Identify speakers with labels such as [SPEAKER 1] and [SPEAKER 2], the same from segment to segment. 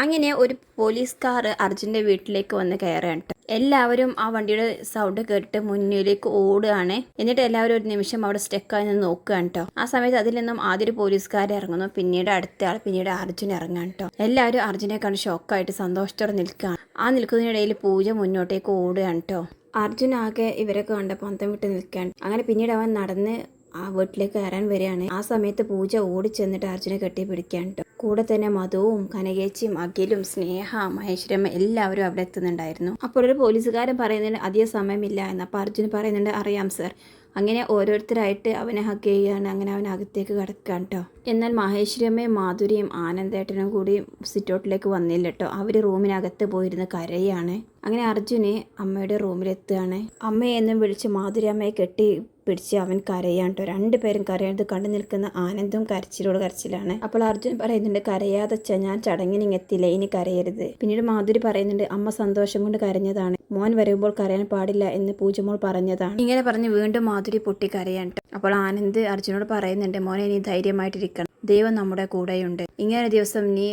[SPEAKER 1] അങ്ങനെ ഒരു police car അർജുന്റെ വീട്ടിലേക്ക് വന്ന് കയറുകയാണ് എല്ലാവരും ആ വണ്ടിയുടെ സൗണ്ട് കേട്ടിട്ട് മുന്നിലേക്ക് ഓടുകയാണ്. എന്നിട്ട് എല്ലാവരും ഒരു നിമിഷം അവിടെ സ്റ്റെക്കായി നിന്ന് നോക്കുകയാണ് കേട്ടോ ആ സമയത്ത് അതിൽ നിന്നും ആദ്യം ഒരു പോലീസുകാർ ഇറങ്ങുന്നു. പിന്നീട് അടുത്ത ആൾ പിന്നീട് അർജുൻ ഇറങ്ങാൻ കേട്ടോ എല്ലാവരും അർജുനെ കണ്ട് ഷോക്കായിട്ട് സന്തോഷത്തോടെ നിൽക്കുകയാണ്. ആ നിൽക്കുന്നതിനിടയിൽ പൂജ മുന്നോട്ടേക്ക് ഓടുകയാണ് കേട്ടോ അർജുൻ ആകെ ഇവരൊക്കെ കണ്ടപ്പോൾ അന്തം വിട്ട് നിൽക്കുകയാണ്. അങ്ങനെ പിന്നീട് അവൻ നടന്ന് ആ വീട്ടിലേക്ക് കയറാൻ വരികയാണ്. ആ സമയത്ത് പൂജ ഓടിച്ചെന്നിട്ട് അർജുനെ കെട്ടി പിടിക്കാൻ ട്ടോ. കൂടെ തന്നെ മധുവും കനകേച്ചിയും അഖിലും സ്നേഹ മഹേശ്വരമ്മ എല്ലാവരും അവിടെ എത്തുന്നുണ്ടായിരുന്നു. അപ്പോൾ ഒരു പോലീസുകാരൻ പറയുന്നതിന് അധികം സമയമില്ല എന്ന്. അപ്പോൾ അർജുൻ പറയുന്നുണ്ട് അറിയാം സർ. അങ്ങനെ ഓരോരുത്തരായിട്ട് അവനെ ഹഗ് ചെയ്യാണ്. അങ്ങനെ അവൻ അകത്തേക്ക് കിടക്കാൻ കേട്ടോ എന്നാൽ മഹേശ്വരമ്മയും മാധുരിയും ആനന്ദേട്ടനും കൂടി സിറ്റൗട്ടിലേക്ക് വന്നില്ല കേട്ടോ അവർ റൂമിനകത്ത് പോയിരുന്ന് കരയാണ്. അങ്ങനെ അർജുന് അമ്മയുടെ റൂമിലെത്തുകയാണ്. അമ്മയെന്നും വിളിച്ച് മാധുരി അമ്മയെ കെട്ടി പിടിച്ച് അവൻ കരയാൻ കേട്ടോ രണ്ടുപേരും കരയാണ്ട് കണ്ടു നിൽക്കുന്ന ആനന്ദും കരച്ചിലോട് കരച്ചിലാണ്. അപ്പോൾ അർജുൻ പറയുന്നുണ്ട് കരയാതെ കരയാതച്ച ഞാൻ ചടങ്ങിന് എത്തില്ല ഇനി കരയരുത്. പിന്നീട് മാധുരി പറയുന്നുണ്ട് അമ്മ സന്തോഷം കൊണ്ട് കരഞ്ഞതാണ്. മോൻ വരുമ്പോൾ കരയാൻ പാടില്ല എന്ന് പൂജമോൾ പറഞ്ഞതാണ്. ഇങ്ങനെ പറഞ്ഞ് വീണ്ടും മാധുരി പൊട്ടി കരയാൻ ട്ടോ. അപ്പോൾ ആനന്ദ് അർജുനോട് പറയുന്നുണ്ട് മോനെ നീ ധൈര്യമായിട്ടിരിക്കണം. ദൈവം നമ്മുടെ കൂടെയുണ്ട്. ഇങ്ങനെ ദിവസം നീ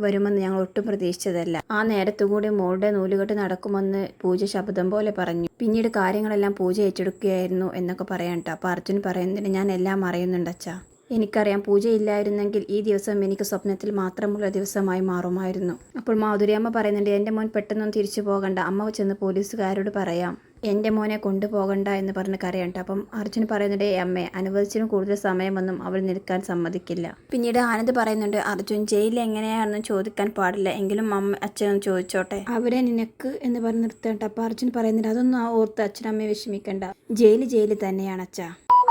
[SPEAKER 1] വരുമെന്ന് ഞങ്ങൾ ഒട്ടും പ്രതീക്ഷിച്ചതല്ല. ആ നേരത്തുകൂടി മോളുടെ നൂലുകെട്ട് നടക്കുമെന്ന് പൂജ ശബ്ദം പോലെ പറഞ്ഞു. പിന്നീട് കാര്യങ്ങളെല്ലാം പൂജ ഏറ്റെടുക്കുകയായിരുന്നു എന്നൊക്കെ പറയണ്ട. അപ്പോൾ അർജുൻ പറയുന്നുണ്ട് ഞാൻ എല്ലാം അറിയുന്നുണ്ട് അച്ഛാ. എനിക്കറിയാം പൂജയില്ലായിരുന്നെങ്കിൽ ഈ ദിവസം എനിക്ക് സ്വപ്നത്തിൽ മാത്രമുള്ള ദിവസമായി മാറുമായിരുന്നു. അപ്പോൾ മാധുരിയമ്മ പറയുന്നുണ്ട് എന്റെ മോൻ പെട്ടെന്നൊന്നും തിരിച്ചു പോകണ്ട. അമ്മ ചെന്ന് പോലീസുകാരോട് പറയാം. എന്റെ മോനെ കൊണ്ടുപോകണ്ട എന്ന് പറഞ്ഞ് കരയണ്ട അപ്പം അർജുൻ പറയുന്നുണ്ട് "ഏയ് അമ്മേ അനുവദിച്ചിനും കൂടുതൽ സമയമൊന്നും അവൾ നിൽക്കാൻ സമ്മതിക്കില്ല. പിന്നീട് ആനന്ദ് പറയുന്നുണ്ട് അർജുൻ ജയിലിൽ എങ്ങനെയാണെന്ന് ചോദിക്കാൻ പാടില്ല. എങ്കിലും അമ്മ അച്ഛനൊന്ന് ചോദിച്ചോട്ടെ. അവരെ നിനക്ക് എന്ന് പറഞ്ഞ് നിർത്തേണ്ട. അപ്പം അർജുൻ പറയുന്നുണ്ട് അതൊന്നും ആ ഓർത്ത് അച്ഛനമ്മയെ വിഷമിക്കണ്ട. ജയിൽ ജയിൽ തന്നെയാണ് അച്ഛ.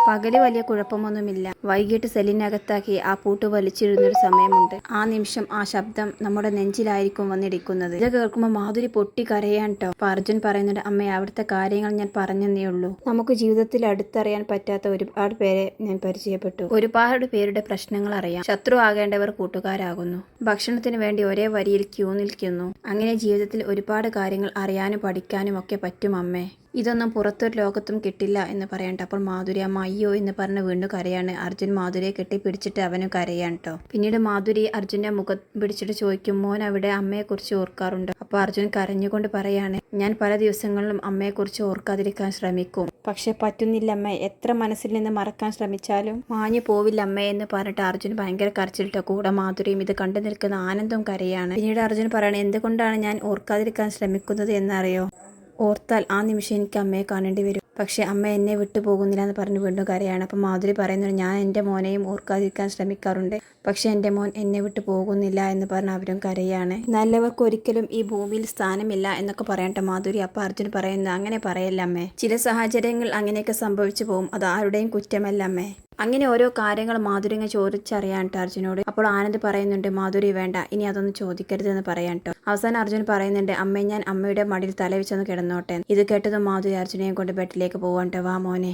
[SPEAKER 1] പകൽ വലിയ കുഴപ്പമൊന്നുമില്ല. വൈകിട്ട് സെല്ലിനകത്താക്കി ആ പൂട്ട് വലിച്ചിരുന്നൊരു സമയമുണ്ട്. ആ നിമിഷം ആ ശബ്ദം നമ്മുടെ നെഞ്ചിലായിരിക്കും വന്നിടിക്കുന്നത്. ഇത് കേൾക്കുമ്പോൾ മാധുരി പൊട്ടി കരയാൻ ട്ടോ. അപ്പൊ അർജുൻ പറയുന്നുണ്ട് അമ്മ അവിടുത്തെ കാര്യങ്ങൾ ഞാൻ പറഞ്ഞെന്നേ ഉള്ളൂ. നമുക്ക് ജീവിതത്തിൽ അടുത്തറിയാൻ പറ്റാത്ത ഒരുപാട് പേരെ ഞാൻ പരിചയപ്പെട്ടു. ഒരുപാട് പേരുടെ പ്രശ്നങ്ങൾ അറിയാം. ശത്രു ആകേണ്ടവർ കൂട്ടുകാരാകുന്നു. ഭക്ഷണത്തിന് വേണ്ടി ഒരേ വരിയിൽ ക്യൂ നിൽക്കുന്നു. അങ്ങനെ ജീവിതത്തിൽ ഒരുപാട് കാര്യങ്ങൾ അറിയാനും പഠിക്കാനും ഒക്കെ പറ്റും അമ്മേ. ഇതൊന്നും പുറത്തൊരു ലോകത്തും കിട്ടില്ല എന്ന് പറയണ്ട. അപ്പോൾ മാധുരി അമ്മ അയ്യോ എന്ന് പറഞ്ഞ് വീണ്ടും കരയാണ് അർജുൻ മാധുരിയെ കെട്ടി പിടിച്ചിട്ട് അവന് കരയാണ് കേട്ടോ പിന്നീട് മാധുരി അർജുന്റെ മുഖം പിടിച്ചിട്ട് ചോദിക്കും മോൻ അവിടെ അമ്മയെ കുറിച്ച് ഓർക്കാറുണ്ട്? അപ്പോൾ അർജുൻ കരഞ്ഞുകൊണ്ട് പറയാണ് ഞാൻ പല ദിവസങ്ങളിലും അമ്മയെ കുറിച്ച് ഓർക്കാതിരിക്കാൻ ശ്രമിക്കും. പക്ഷെ പറ്റുന്നില്ല അമ്മ എത്ര മനസ്സിൽ നിന്ന് മറക്കാൻ ശ്രമിച്ചാലും മാഞ്ഞു പോവില്ല അമ്മ എന്ന് പറഞ്ഞിട്ട് അർജുൻ ഭയങ്കര കരച്ചിലിട്ടോ കൂടെ മാധുരിയും ഇത് കണ്ടു നിൽക്കുന്ന ആനന്ദം കരയാണ്. പിന്നീട് അർജുൻ പറയണേ എന്തുകൊണ്ടാണ് ഞാൻ ഓർക്കാതിരിക്കാൻ ശ്രമിക്കുന്നത് എന്നറിയോ? ഓർത്താൽ ആ നിമിഷം എനിക്ക് അമ്മയെ കാണേണ്ടി വരും. പക്ഷെ അമ്മ എന്നെ വിട്ടു പോകുന്നില്ല എന്ന് പറഞ്ഞ് വീണ്ടും കരയാണ്. അപ്പം മാധുരി പറയുന്നത് ഞാൻ എന്റെ മോനെയും ഓർക്കാതിരിക്കാൻ ശ്രമിക്കാറുണ്ട്. പക്ഷേ എന്റെ മോൻ എന്നെ വിട്ടു പോകുന്നില്ല എന്ന് പറഞ്ഞ് അവരും കരയാണ്. നല്ലവർക്ക് ഒരിക്കലും ഈ ഭൂമിയിൽ സ്ഥാനമില്ല എന്നൊക്കെ പറയട്ടെ മാധുരി അപ്പം അർജുൻ പറയുന്നു. അങ്ങനെ പറയല്ല അമ്മേ. ചില സാഹചര്യങ്ങൾ അങ്ങനെയൊക്കെ സംഭവിച്ചു പോകും. അത് ആരുടെയും കുറ്റമല്ല അമ്മേ. അങ്ങനെ ഓരോ കാര്യങ്ങൾ മാധുരിങ്ങ ചോദിച്ചറിയാൻ കേട്ടോ അർജുനോട്. അപ്പോൾ ആനന്ദ് പറയുന്നുണ്ട് മാധുരി വേണ്ട. ഇനി അതൊന്നും ചോദിക്കരുതെന്ന് പറയാൻ കേട്ടോ അവസാനം അർജുൻ പറയുന്നുണ്ട് അമ്മേ ഞാൻ അമ്മയുടെ മടിയിൽ തലവെച്ചൊന്ന് കിടന്നോട്ടെ. ഇത് കേട്ടതും മാധുരി അർജുനെയും കൊണ്ട് ബെഡിലേക്ക് പോകണ്ടോ വാ മോനെ.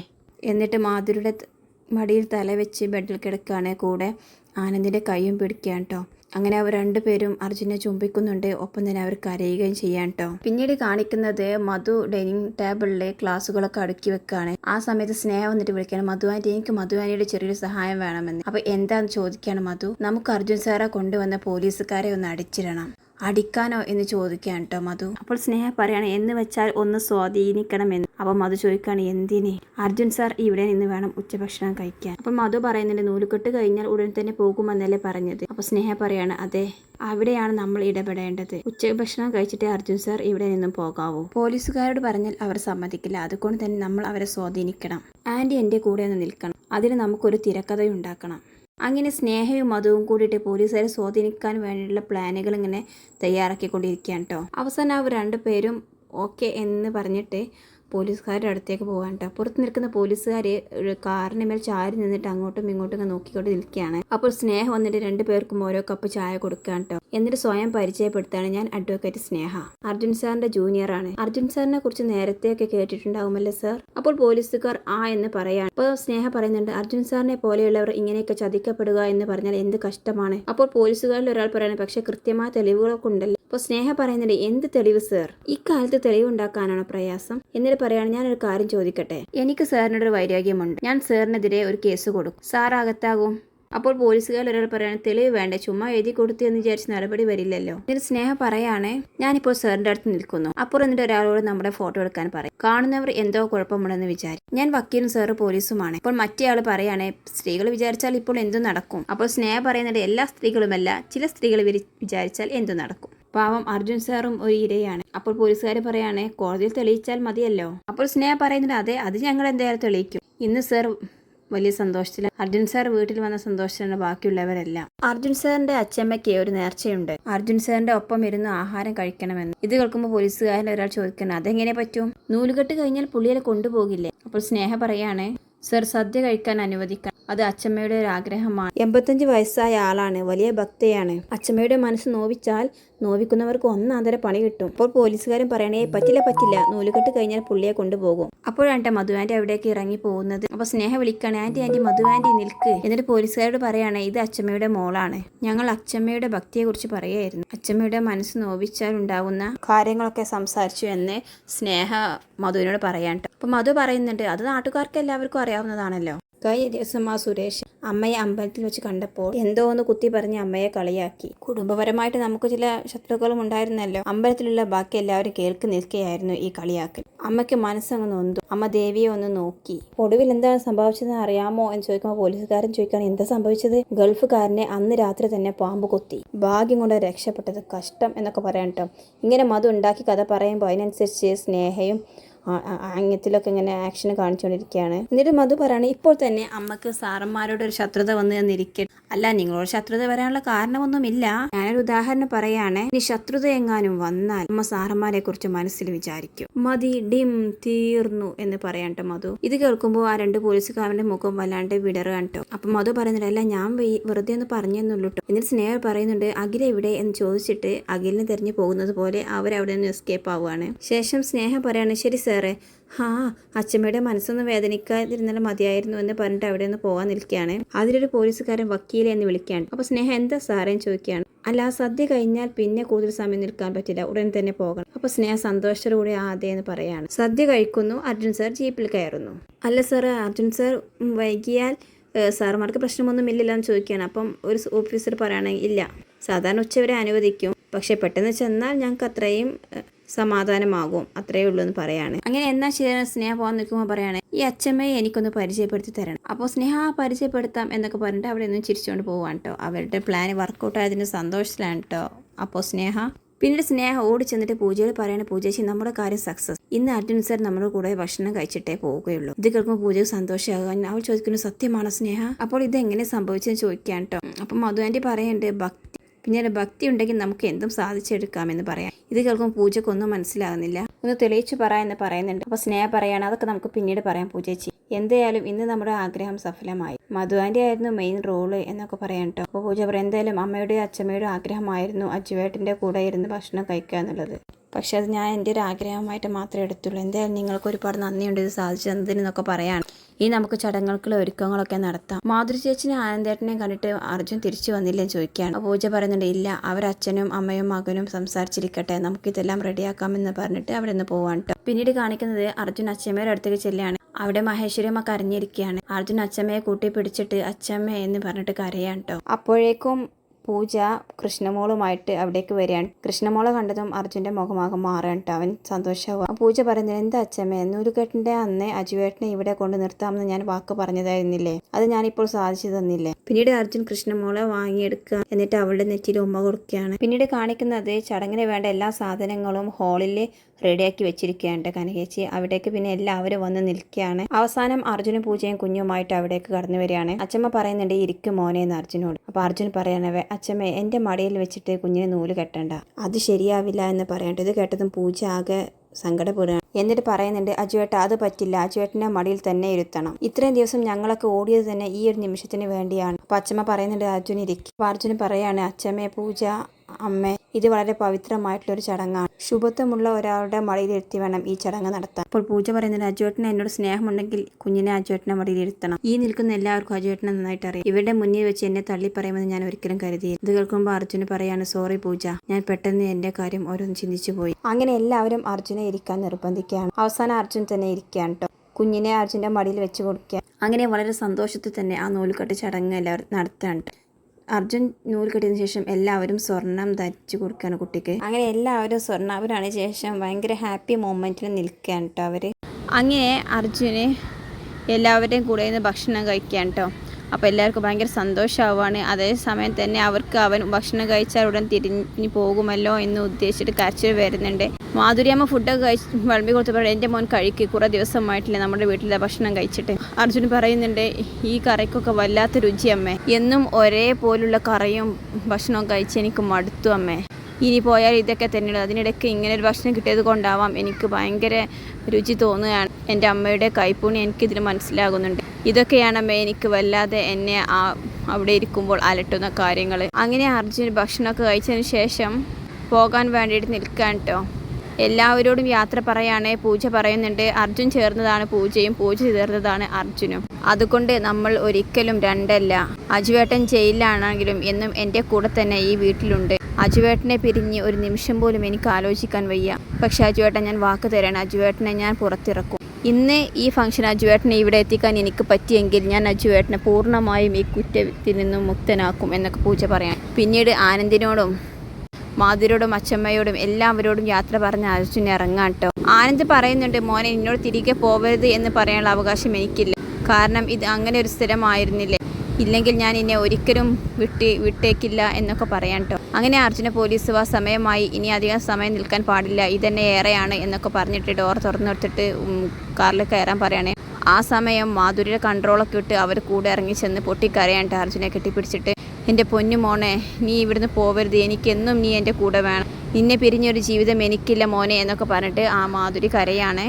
[SPEAKER 1] എന്നിട്ട് മാധുരിയുടെ മടിയിൽ തലവെച്ച് ബെഡിൽ കിടക്കുകയാണ് കൂടെ ആനന്ദിന്റെ കൈയും പിടിക്കാൻ ട്ടോ. അങ്ങനെ അവർ രണ്ടുപേരും അർജുനെ ചുംബിക്കുന്നുണ്ട്. ഒപ്പം തന്നെ അവർ കരയുകയും ചെയ്യാൻ കേട്ടോ പിന്നീട് കാണിക്കുന്നത് മധു ഡൈനിങ് ടേബിളിലെ ക്ലാസ്സുകളൊക്കെ അടുക്കി വെക്കുകയാണ് ആ സമയത്ത് സ്നേഹം വന്നിട്ട് വിളിക്കുകയാണ് മധു ആന്റി എനിക്ക് മധു ചെറിയൊരു സഹായം വേണമെന്ന്. അപ്പൊ എന്താന്ന് ചോദിക്കുകയാണ് മധു? നമുക്ക് അർജുൻ സാറെ കൊണ്ടുവന്ന പോലീസുകാരെ ഒന്ന് അടിച്ചിടണം. അടിക്കാനോ? എന്ന് ചോദിക്കാൻ കേട്ടോ മധു. അപ്പോൾ സ്നേഹ പറയാണ് എന്ന് വെച്ചാൽ ഒന്ന് സ്വാധീനിക്കണമെന്ന്. അപ്പൊ മധു ചോദിക്കുകയാണ് എന്തിന്? അർജുൻ സാർ ഇവിടെ നിന്ന് വേണം ഉച്ചഭക്ഷണം കഴിക്കാൻ. അപ്പം മധു പറയുന്നുണ്ട് നൂലുകെട്ട് കഴിഞ്ഞാൽ ഉടൻ തന്നെ പോകുമെന്നല്ലേ പറഞ്ഞത്. അപ്പോൾ സ്നേഹ പറയാണ് അതെ അവിടെയാണ് നമ്മൾ ഇടപെടേണ്ടത്. ഉച്ചഭക്ഷണം കഴിച്ചിട്ട് അർജുൻ സാർ ഇവിടെ നിന്നും പോകാവൂ. പോലീസുകാരോട് പറഞ്ഞാൽ അവർ സമ്മതിക്കില്ല. അതുകൊണ്ട് തന്നെ നമ്മൾ അവരെ സ്വാധീനിക്കണം. ആന്റി എന്റെ കൂടെ ഒന്ന് നിൽക്കണം. അതിന് നമുക്കൊരു തിരക്കഥയുണ്ടാക്കണം. അങ്ങനെ സ്നേഹയും മധുവും കൂടിയിട്ട് പോലീസുകാരെ സ്വാധീനിക്കാൻ വേണ്ടിയുള്ള പ്ലാനുകൾ ഇങ്ങനെ തയ്യാറാക്കിക്കൊണ്ടിരിക്കുകയാണ് കേട്ടോ. അവസാനം അവർ രണ്ടുപേരും ഓക്കെ എന്ന് പറഞ്ഞിട്ട് പോലീസുകാരുടെ അടുത്തേക്ക് പോകാൻ കേട്ടോ പുറത്ത് നിൽക്കുന്ന പോലീസുകാർ കാറിന് മേൽ ചാരി നിന്നിട്ട് അങ്ങോട്ടും ഇങ്ങോട്ടും നോക്കിക്കൊണ്ട് നിൽക്കുകയാണ്. അപ്പോൾ സ്നേഹ വന്നിട്ട് രണ്ടു പേർക്കും ഓരോ കപ്പ് ചായ കൊടുക്കാൻ കേട്ടോ. എന്നിട്ട് സ്വയം പരിചയപ്പെടുത്താണ് ഞാൻ അഡ്വക്കേറ്റ് സ്നേഹ. അർജുൻ സാറിന്റെ ജൂനിയർ ആണ്. അർജുൻ സാറിനെ കുറിച്ച് നേരത്തെയൊക്കെ കേട്ടിട്ടുണ്ടാവുമല്ലേ സാർ അപ്പോൾ പോലീസുകാർ ആ എന്ന് പറയാണ്. അപ്പോൾ സ്നേഹ പറയുന്നുണ്ട് അർജുൻ സാറിനെ പോലെയുള്ളവർ ഇങ്ങനെയൊക്കെ ചതിക്കപ്പെടുക എന്ന് പറഞ്ഞാൽ എന്ത് കഷ്ടമാണ്? അപ്പോൾ പോലീസുകാരിൽ ഒരാൾ പറയാണ് പക്ഷെ കൃത്യമായ തെളിവുകളൊക്കെ ഉണ്ടല്ലോ. അപ്പോൾ സ്നേഹ പറയുന്നുണ്ട് എന്ത് തെളിവ് സർ? ഇക്കാലത്ത് തെളിവുണ്ടാക്കാനാണ് പ്രയാസം? എന്നിട്ട് പറയാണ് ഞാനൊരു കാര്യം ചോദിക്കട്ടെ? എനിക്ക് സാറിനോട് ഒരു വൈരാഗ്യമുണ്ട്. ഞാൻ സാറിനെതിരെ ഒരു കേസ് കൊടുക്കും. സാർ അകത്താകും അപ്പോൾ പോലീസുകാർ ഒരാൾ പറയാണ് തെളിവ് വേണ്ടേ ചുമ്മാ എഴുതി കൊടുത്തു എന്ന് വിചാരിച്ച് നടപടി വരില്ലല്ലോ. എന്നിട്ട് സ്നേഹ പറയാണേ ഞാനിപ്പോൾ സാറിന്റെ അടുത്ത് നിൽക്കുന്നു. അപ്പോൾ എന്നിട്ട് ഒരാളോട് നമ്മുടെ ഫോട്ടോ എടുക്കാൻ പറയും. കാണുന്നവർ എന്തോ കുഴപ്പമുണ്ടെന്ന് വിചാരിക്കും. ഞാൻ വക്കീലും സാറ് പോലീസുമാണ്. അപ്പോൾ മറ്റേ ആൾ പറയാണ് സ്ത്രീകൾ വിചാരിച്ചാൽ ഇപ്പോൾ എന്തു നടക്കും? അപ്പോൾ സ്നേഹ പറയുന്നുണ്ട് എല്ലാ സ്ത്രീകളുമല്ല ചില സ്ത്രീകൾ വിചാരിച്ചാൽ എന്തു നടക്കും? പാവം അർജുൻ സാറും ഒരു ഇരയാണ്. അപ്പോൾ പോലീസുകാർ പറയാണ് കോടതിയിൽ തെളിയിച്ചാൽ മതിയല്ലോ. അപ്പോൾ സ്നേഹ പറയുന്നുണ്ട് അതെ അത് ഞങ്ങൾ എന്തായാലും തെളിയിക്കും. ഇന്ന് സാർ വലിയ സന്തോഷത്തിലാണ് അർജുൻ സാർ വീട്ടിൽ വന്ന സന്തോഷത്തിലാണ് ബാക്കിയുള്ളവരെല്ലാം. അർജുൻ സാറിന്റെ അച്ഛമ്മയ്ക്ക് ഒരു നേർച്ചയുണ്ട്. അർജുൻ സാറിന്റെ ഒപ്പം ഇരുന്ന് ആഹാരം കഴിക്കണമെന്ന്. ഇത് കേൾക്കുമ്പോൾ പോലീസുകാരൻ ഒരാൾ ചോദിക്കണം അതെങ്ങനെ പറ്റും? നൂലുകെട്ട് കഴിഞ്ഞാൽ പുള്ളിയെ കൊണ്ടുപോകില്ലേ? അപ്പോൾ സ്നേഹ പറയാണ് സർ സദ്യ കഴിക്കാൻ അനുവദിക്കണം. അത് അച്ചമ്മയുടെ ഒരു ആഗ്രഹമാണ്. എൺപത്തഞ്ച് വയസ്സായ ആളാണ്. വലിയ ഭക്തയാണ്. അച്ചമ്മയുടെ മനസ്സ് നോവിച്ചാൽ നോവിക്കുന്നവർക്ക് ഒന്നാന്തര പണി കിട്ടും. അപ്പോൾ പോലീസുകാരൻ പറയണേ പറ്റില്ല പറ്റില്ല. നൂലുകെട്ട് കഴിഞ്ഞാൽ പുള്ളിയെ കൊണ്ടുപോകും. അപ്പോഴാണ് മധു ആന്റി അവിടേക്ക് ഇറങ്ങി പോകുന്നത്. അപ്പോൾ സ്നേഹ വിളിക്കാണ് ആന്റി ആന്റി മധു ആന്റി നിൽക്ക്. എന്നിട്ട് പോലീസുകാരോട് പറയാണ് ഇത് അച്ഛമ്മയുടെ മോളാണ്. ഞങ്ങൾ അച്ചമ്മയുടെ ഭക്തിയെക്കുറിച്ച് പറയായിരുന്നു അച്ഛമ്മയുടെ മനസ്സ് നോവിച്ചാൽ ഉണ്ടാകുന്ന കാര്യങ്ങളൊക്കെ സംസാരിച്ചു എന്ന് സ്നേഹ മധുവിനോട് പറയാൻ അപ്പോൾ അപ്പൊ മധു പറയുന്നുണ്ട് അത് നാട്ടുകാർക്ക് എല്ലാവർക്കും അറിയാവുന്നതാണല്ലോ. കഴിഞ്ഞ ദിവസം ആ സുരേഷ് അമ്മയെ അമ്പലത്തിൽ വെച്ച് കണ്ടപ്പോൾ എന്തോ ഒന്ന് കുത്തി പറഞ്ഞ് അമ്മയെ കളിയാക്കി. കുടുംബപരമായിട്ട് നമുക്ക് ചില ശത്രുക്കളും ഉണ്ടായിരുന്നല്ലോ. അമ്പലത്തിലുള്ള ബാക്കി എല്ലാവരും കേൾക്ക് നിൽക്കുകയായിരുന്നു ഈ കളിയാക്കൽ. അമ്മയ്ക്ക് മനസ്സങ്ങ് നൊന്തു. അമ്മ ദേവിയെ ഒന്ന് നോക്കി. ഒടുവിൽ എന്താണ് സംഭവിച്ചതെന്ന് അറിയാമോ? എന്ന് ചോദിക്കുമ്പോൾ പോലീസുകാരൻ ചോദിക്കുകയാണ് എന്താ സംഭവിച്ചത്? ഗൾഫുകാരനെ അന്ന് രാത്രി തന്നെ പാമ്പ് കൊത്തി. ഭാഗ്യം കൊണ്ട് രക്ഷപ്പെട്ടത് കഷ്ടം എന്നൊക്കെ പറയാൻ കേട്ടോ. ഇങ്ങനെ മധു ഉണ്ടാക്കി കഥ പറയുമ്പോൾ അതിനനുസരിച്ച് സ്നേഹയും ആംഗ്യത്തിലൊക്കെ ഇങ്ങനെ ആക്ഷൻ കാണിച്ചുകൊണ്ടിരിക്കുകയാണ് എന്നിട്ട് മധു പറയാണ് ഇപ്പോൾ തന്നെ അമ്മയ്ക്ക് സാറന്മാരോട് ഒരു ശത്രുത വന്ന് എന്നിരിക്കട്ടെ അല്ല നിങ്ങളോട് ശത്രുത വരാനുള്ള കാരണമൊന്നുമില്ല. ഞാനൊരു ഉദാഹരണം പറയാണ് ഇനി ശത്രുത എങ്ങാനും വന്നാൽ അമ്മ സാറന്മാരെ കുറിച്ച് മനസ്സിൽ വിചാരിക്കും. മതി ഡിം തീർന്നു എന്ന് പറയാം മധു. ഇത് കേൾക്കുമ്പോൾ ആ രണ്ട് പോലീസുകാരന്റെ മുഖം വല്ലാണ്ട് വിടറുകയാണ് കേട്ടോ അപ്പൊ മധു പറയുന്നുണ്ട് അല്ല ഞാൻ വെറുതെ ഒന്ന് പറഞ്ഞെന്നുള്ളൂ കേട്ടോ എന്നിട്ട് സ്നേഹ പറയുന്നുണ്ട് അഖില എവിടെ? എന്ന് ചോദിച്ചിട്ട് അഖിലിനെ തെരഞ്ഞു പോകുന്നത് പോലെ അവരവിടെ നിന്ന് എസ്കേപ്പ് ആവുകയാണ്. ശേഷം സ്നേഹ പറയാണ് ശരി സാറേ ഹാ അച്ഛമ്മയുടെ മനസ്സൊന്ന് വേദനിക്കാതിരുന്നാൽ മതിയായിരുന്നു എന്ന് പറഞ്ഞിട്ട് അവിടെ നിന്ന് പോകാൻ നിൽക്കുകയാണ്. അതിലൊരു പോലീസുകാരൻ വക്കീലെ എന്ന് വിളിക്കുകയാണ്. അപ്പോൾ സ്നേഹ എന്താ സാറേന്ന് ചോദിക്കുകയാണ്. അല്ല സദ്യ കഴിഞ്ഞാൽ പിന്നെ കൂടുതൽ സമയം നിൽക്കാൻ പറ്റില്ല. ഉടൻ തന്നെ പോകണം. അപ്പോൾ സ്നേഹ സന്തോഷത്തോടുകൂടി ആദ്യം എന്ന് പറയാണ്. സദ്യ കഴിക്കുന്നു. അർജുൻ സാർ ജീപ്പിൽ കയറുന്നു. അല്ല സാർ അർജുൻ സാർ വൈകിയാൽ സാറുമാർക്ക് പ്രശ്നമൊന്നും ഇല്ലല്ല എന്ന് ചോദിക്കുകയാണ്. അപ്പം ഒരു ഓഫീസർ പറയുകയാണെങ്കിൽ ഇല്ല. സാധാരണ ഉച്ചവരെ അനുവദിക്കും. പക്ഷേ പെട്ടെന്ന് ചെന്നാൽ ഞങ്ങൾക്ക് അത്രയും സമാധാനമാകും. അത്രയേ ഉള്ളൂ എന്ന് പറയാണ്. അങ്ങനെ എന്നാ ശരി സ്നേഹ പോകാൻ നിൽക്കുമ്പോൾ പറയാണ് ഈ അച്ഛമ്മയെ എനിക്കൊന്ന് പരിചയപ്പെടുത്തി തരണം. അപ്പോൾ സ്നേഹ പരിചയപ്പെടുത്താം എന്നൊക്കെ പറഞ്ഞിട്ട് അവിടെ നിന്ന് ചിരിച്ചുകൊണ്ട് പോവാണ് കേട്ടോ അവരുടെ പ്ലാൻ വർക്കൗട്ട് ആയതിന്റെ സന്തോഷത്തിലാണ് കേട്ടോ അപ്പോൾ സ്നേഹ പിന്നീട് സ്നേഹ ഓടി ചെന്നിട്ട് പൂജയോട് പറയണ പൂജേച്ചി നമ്മുടെ കാര്യം സക്സസ് ഇന്ന് അർജുൻ സർ നമ്മുടെ കൂടെ ഭക്ഷണം കഴിച്ചിട്ടേ പോവുകയുള്ളൂ. ഇത് കേൾക്കുമ്പോൾ പൂജയ്ക്ക് സന്തോഷമാകാൻ അവൾ ചോദിക്കുന്നു സത്യമാണോ സ്നേഹ? അപ്പോൾ ഇത് എങ്ങനെ സംഭവിച്ചെന്ന് ചോദിക്കാൻ കേട്ടോ അപ്പം മധു ആന്റി പറയുന്നുണ്ട് ഭക്തി പിന്നീട് ഭക്തി ഉണ്ടെങ്കിൽ നമുക്ക് എന്തും സാധിച്ചെടുക്കാമെന്ന് പറയാം. ഇത് കേൾക്കും പൂജക്കൊന്നും മനസ്സിലാകുന്നില്ല. ഒന്ന് തെളിയിച്ചു പറ എന്ന് പറയുന്നുണ്ട്. അപ്പോൾ സ്നേഹ പറയാണ്. അതൊക്കെ നമുക്ക് പിന്നീട് പറയാം പൂജേച്ചി. എന്തായാലും ഇന്ന് നമ്മുടെ ആഗ്രഹം സഫലമായി. മധുവാന്റെ ആയിരുന്നു മെയിൻ റോൾ എന്നൊക്കെ പറയാൻ കേട്ടോ. അപ്പോൾ പൂജ പറയാം എന്തായാലും അമ്മയുടെ അച്ഛമ്മയുടെ ആഗ്രഹമായിരുന്നു അജുവേട്ടന്റെ കൂടെ ഇരുന്ന് ഭക്ഷണം കഴിക്കുക എന്നുള്ളത്. പക്ഷെ അത് ഞാൻ എന്റെ ഒരു ആഗ്രഹമായിട്ട് മാത്രമേ എടുത്തുള്ളൂ. എന്തായാലും നിങ്ങൾക്ക് ഒരുപാട് നന്ദിയുണ്ട് ഇത് സാധിച്ചു തന്നതിനെന്നൊക്കെ പറയാണ്. ഇനി നമുക്ക് ചടങ്ങുകൾക്കുള്ള ഒരുക്കങ്ങളൊക്കെ നടത്താം. മാധുരി ചേച്ചിനെ ആനന്ദേട്ടനെയും കണ്ടിട്ട് അർജുൻ തിരിച്ചു വന്നില്ലെന്ന് ചോദിക്കുകയാണ്. പൂജ പറയുന്നുണ്ട് ഇല്ല അവരച്ഛനും അമ്മയും മകനും സംസാരിച്ചിരിക്കട്ടെ. നമുക്കിതെല്ലാം റെഡിയാക്കാമെന്ന് പറഞ്ഞിട്ട് അവിടെ നിന്ന് പോവാണ് പിന്നീട് കാണിക്കുന്നത് അർജുൻ അച്ഛമ്മയുടെ അടുത്തേക്ക് ചെല്ലുകയാണ്. അവിടെ മഹേശ്വരിയമ്മ കരഞ്ഞിരിക്കുകയാണ്. അർജുൻ അച്ഛമ്മയെ കൂട്ടി പിടിച്ചിട്ട് അച്ഛമ്മ എന്ന് പറഞ്ഞിട്ട് കരയാണ് കേട്ടോ അപ്പോഴേക്കും പൂജ കൃഷ്ണമോളുമായിട്ട് അവിടേക്ക് വരികയാണ്. കൃഷ്ണമോളെ കണ്ടതും അർജുന്റെ മുഖമാകെ മാറുകയാണ് അവൻ സന്തോഷമാവും പൂജ പറയുന്നത് എന്താ അച്ഛമ്മേ നൂലുകെട്ടിന്റെ അന്ന് അജുവേട്ടനെ ഇവിടെ കൊണ്ട് നിർത്താമെന്ന് ഞാൻ വാക്ക് പറഞ്ഞതായിരുന്നില്ലേ? അത് ഞാനിപ്പോൾ സാധിച്ചു തന്നില്ലേ? പിന്നീട് അർജുൻ കൃഷ്ണമോളെ വാങ്ങിയെടുക്കുക എന്നിട്ട് അവളുടെ നെറ്റിയിൽ ഉമ്മ കൊടുക്കുകയാണ്. പിന്നീട് കാണിക്കുന്നത് ചടങ്ങിന് വേണ്ട എല്ലാ സാധനങ്ങളും ഹാളിൽ റെഡിയാക്കി വെച്ചിരിക്കുകയാണ് കനകേച്ചി. അവിടേക്ക് പിന്നെ എല്ലാവരും വന്ന് നിൽക്കുകയാണ്. അവസാനം അർജുനും പൂജയും കുഞ്ഞുമായിട്ട് അവിടേക്ക് കടന്നു വരികയാണ്. അച്ഛമ്മ പറയുന്നുണ്ട് ഇരിക്കും മോനെ എന്ന് അർജുനോട്. അപ്പോൾ അർജുൻ പറയണവേ അച്ഛമ്മ എന്റെ മടിയിൽ വെച്ചിട്ട് കുഞ്ഞിനെ നൂൽ കെട്ടണ്ട. അത് ശരിയാവില്ല എന്ന് പറയണ്ട. ഇത് കേട്ടതും പൂജ ആകെ സങ്കടപ്പെടുകയാണ്. എന്നിട്ട് പറയുന്നുണ്ട് അജുവേട്ട അത് പറ്റില്ല. അജുവേട്ടനെ മടിയിൽ തന്നെ ഇരുത്തണം. ഇത്രയും ദിവസം ഞങ്ങളൊക്കെ ഓടിയത് തന്നെ ഈ ഒരു നിമിഷത്തിന് വേണ്ടിയാണ്. അപ്പൊ അച്ഛമ്മ പറയുന്നുണ്ട് അർജുൻ ഇരിക്കും. അപ്പൊ അർജുൻ പറയാണ് അച്ഛമ്മേ പൂജ അമ്മേ ഇത് വളരെ പവിത്രമായിട്ടുള്ള ഒരു ചടങ്ങാണ്. ശുഭത്വമുള്ള ഒരാളുടെ മടിയിലിരുത്തി വേണം ഈ ചടങ്ങ് നടത്താൻ. അപ്പോൾ പൂജ പറയുന്നത് അജുവേട്ടന് എന്നോട് സ്നേഹമുണ്ടെങ്കിൽ കുഞ്ഞിനെ അജുവേട്ടനെ മടിയിലിരുത്തണം. ഈ നിൽക്കുന്ന എല്ലാവർക്കും അജുവേട്ടനെ നന്നായിട്ട് അറിയാം ഇവരുടെ മുന്നിൽ വെച്ച് എന്നെ തള്ളി പറയുമെന്ന് ഞാൻ ഒരിക്കലും കരുതി ഇത് കേൾക്കുമ്പോൾ അർജുന് പറയാണ് സോറി പൂജ ഞാൻ പെട്ടെന്ന് എന്റെ കാര്യം ഓരോന്ന് ചിന്തിച്ചു പോയി. അങ്ങനെ എല്ലാവരും അർജുനെ ഇരിക്കാൻ നിർബന്ധിക്കുകയാണ്. അവസാനം അർജുൻ തന്നെ ഇരിക്കുകയാണ് കേട്ടോ കുഞ്ഞിനെ അർജുന്റെ മടിയിൽ വെച്ച് കൊടുക്കുക. അങ്ങനെ വളരെ സന്തോഷത്തിൽ തന്നെ ആ നൂലുകെട്ട് ചടങ്ങ് എല്ലാവരും നടത്താനുണ്ട് അർജുൻ നൂൽ കെട്ടിയതിനു ശേഷം എല്ലാവരും സ്വർണം ധരിച്ചു കൊടുക്കുകയാണ് കുട്ടിക്ക്. അങ്ങനെ എല്ലാവരും സ്വർണാഭരാണ് ശേഷം ഭയങ്കര ഹാപ്പി മൊമെന്റിൽ നിൽക്കുകയാണ് കേട്ടോ അവർ അങ്ങനെ അർജുന് എല്ലാവരുടെയും കൂടെ നിന്ന് ഭക്ഷണം കഴിക്കാൻ കേട്ടോ അപ്പോൾ എല്ലാവർക്കും ഭയങ്കര സന്തോഷമാവുകയാണ്. അതേ സമയം തന്നെ അവർക്ക് അവൻ ഭക്ഷണം കഴിച്ചാൽ ഉടൻ തിരിഞ്ഞു പോകുമല്ലോ എന്ന് ഉദ്ദേശിച്ചിട്ട് കരച്ചിൽ വരുന്നുണ്ട്. മാധുരിയമ്മ ഫുഡൊക്കെ കഴിച്ച് വിളമ്പി കൊടുത്തപ്പോൾ എന്റെ മോൻ കഴിക്ക് കുറേ ദിവസമായിട്ടില്ല നമ്മുടെ വീട്ടിലെ ഭക്ഷണം കഴിച്ചിട്ട്. അർജുൻ പറയുന്നുണ്ട് ഈ കറിക്കൊക്കെ വല്ലാത്ത രുചിയമ്മേ എന്നും ഒരേപോലുള്ള കറിയും ഭക്ഷണവും കഴിച്ച് എനിക്ക് മടുത്തു അമ്മേ. ഇനി പോയാൽ ഇതൊക്കെ തന്നെയുള്ളൂ. അതിനിടയ്ക്ക് ഇങ്ങനെ ഒരു ഭക്ഷണം കിട്ടിയത് കൊണ്ടാവാം. എനിക്ക് ഭയങ്കര രുചി തോന്നുകയാണ്. എന്റെ അമ്മയുടെ കൈപ്പുണി എനിക്കിതിന് മനസ്സിലാകുന്നുണ്ട്. ഇതൊക്കെയാണ് അമ്മ എനിക്ക് വല്ലാതെ എന്നെ ആ അവിടെ ഇരിക്കുമ്പോൾ അലട്ടുന്ന കാര്യങ്ങൾ. അങ്ങനെ അർജുൻ ഭക്ഷണമൊക്കെ കഴിച്ചതിന് ശേഷം പോകാൻ വേണ്ടിയിട്ട് നിൽക്കാൻ കേട്ടോ. എല്ലാവരോടും യാത്ര പറയാണേ പൂജ പറയുന്നുണ്ട്. അർജുൻ ചേർന്നതാണ് പൂജയും പൂജ ചേർന്നതാണ് അർജുനും. അതുകൊണ്ട് നമ്മൾ ഒരിക്കലും രണ്ടല്ല. അജുവേട്ടൻ ജയിലിലാണെങ്കിലും എന്നും എന്റെ കൂടെ തന്നെ ഈ വീട്ടിലുണ്ട്. അജുവേട്ടനെ പിരിഞ്ഞ് ഒരു നിമിഷം പോലും എനിക്ക് ആലോചിക്കാൻ വയ്യ. പക്ഷെ അജുവേട്ടൻ ഞാൻ വാക്ക് തരാണ്. അജുവേട്ടനെ ഞാൻ പുറത്തിറക്കും. ഇന്ന് ഈ ഫംഗ്ഷൻ അജുവേട്ടനെ ഇവിടെ എത്തിക്കാൻ എനിക്ക് പറ്റിയെങ്കിൽ ഞാൻ അജുവേട്ടനെ പൂർണമായും ഈ കുറ്റത്തിൽ നിന്നും മുക്തനാക്കും എന്നൊക്കെ പൂജ പറയാൻ. പിന്നീട് ആനന്ദിനോടും മാധുരോടും അച്ചമ്മയോടും എല്ലാവരോടും യാത്ര പറഞ്ഞ് അർജുൻ ഇറങ്ങാം കേട്ടോ ആനന്ദ് പറയുന്നുണ്ട് മോനെ എന്നോട് തിരികെ പോവരുത് എന്ന് പറയാനുള്ള അവകാശം എനിക്കില്ല. കാരണം ഇത് അങ്ങനെ ഒരു സ്ഥിരമായിരുന്നില്ലേ. ഇല്ലെങ്കിൽ ഞാൻ എന്നെ ഒരിക്കലും വിട്ടി വിട്ടേക്കില്ല എന്നൊക്കെ പറയാൻ കേട്ടോ അങ്ങനെ അർജുന പോലീസ് വാ സമയമായി ഇനി അധികം സമയം നിൽക്കാൻ പാടില്ല. ഇതന്നെ ഏറെയാണ് എന്നൊക്കെ പറഞ്ഞിട്ട് ഡോർ തുറന്നെടുത്തിട്ട് കാറിൽ കയറാൻ പറയണേ. ആ സമയം മാധുരിയുടെ കൺട്രോളൊക്കെ ഇട്ട് അവർ കൂടെ ഇറങ്ങി ചെന്ന് പൊട്ടിക്കരയാണ്ട് അർജുനെ കെട്ടിപ്പിടിച്ചിട്ട്. എന്റെ പൊന്നു മോനെ നീ ഇവിടുന്ന് പോവരുത്. എനിക്കെന്നും നീ എന്റെ കൂടെ വേണം. നിന്നെ പിരിഞ്ഞൊരു ജീവിതം എനിക്കില്ല മോനെ എന്നൊക്കെ പറഞ്ഞിട്ട് ആ മാധുരി കരയാണ്.